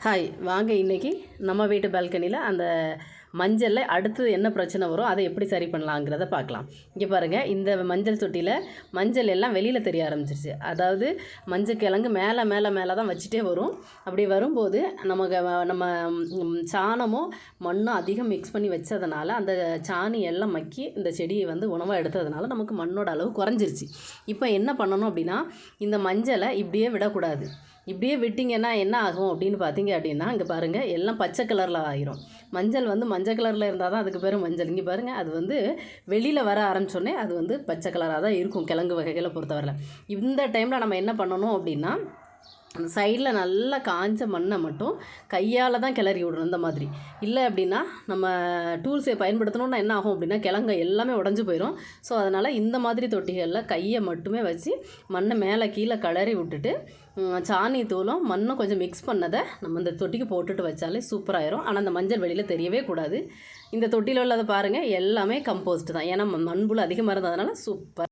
Hi வாங்க இன்றைக்கி நம்ம வீட்டு பால்கனியில் அந்த மஞ்சளில் அடுத்தது என்ன பிரச்சனை வரும் அதை எப்படி சரி பண்ணலாங்கிறத பார்க்கலாம். இங்கே பாருங்கள் இந்த மஞ்சள் தொட்டியில் மஞ்சள் எல்லாம் வெளியில் தெரிய ஆரம்பிச்சிருச்சு. அதாவது மஞ்சள் கிழங்கு மேலே மேலே மேலே தான் வச்சுட்டே வரும். அப்படி வரும்போது நமக்கு நம்ம சாணமும் மண்ணும் அதிகம் மிக்ஸ் பண்ணி வச்சதுனால அந்த சாணி எல்லாம் மக்கி இந்த செடியை வந்து உணவாக எடுத்ததுனால நமக்கு மண்ணோட அளவு குறைஞ்சிருச்சு. இப்போ என்ன பண்ணணும் அப்படின்னா இந்த மஞ்சளை இப்படியே விடக்கூடாது. இப்படியே விட்டிங்கன்னா என்ன ஆகும் அப்படின்னு பார்த்தீங்க அப்படின்னா இங்கே பாருங்கள் எல்லாம் பச்சை கலரில் ஆயிரும். மஞ்சள் வந்து மஞ்சள் கலரில் இருந்தால் தான் அதுக்கு பேர் மஞ்சள். இங்கே பாருங்கள் அது வந்து வெளியில் வர ஆரம்பித்தோடனே அது வந்து பச்சை கலராக தான் இருக்கும் கிழங்கு வகைகளை பொறுத்தவரையில். இந்த டைமில் நம்ம என்ன பண்ணணும் அப்படின்னா அந்த சைடில் நல்லா காஞ்ச மண்ணை மட்டும் கையால் தான் கிளறி விடணும் இந்த மாதிரி. இல்லை அப்படின்னா நம்ம டூல்ஸை பயன்படுத்தணும்னா என்ன ஆகும் அப்படின்னா கிழங்கு எல்லாமே உடஞ்சி போயிடும். ஸோ அதனால் இந்த மாதிரி தொட்டிகளில் கையை மட்டுமே வச்சு மண்ணை மேலே கீழே கிளறி விட்டுட்டு சாணி தூளும் மண்ணும் கொஞ்சம் மிக்ஸ் பண்ணதை நம்ம இந்த தொட்டிக்கு போட்டுட்டு வச்சாலே சூப்பராயிரும். ஆனால் அந்த மஞ்சள் வெளியில் தெரியவே கூடாது. இந்த தொட்டியில் உள்ளதை பாருங்கள் எல்லாமே கம்போஸ்ட் தான். ஏன்னா மண்புழு அதிகமாக இருந்ததுனால சூப்பர்.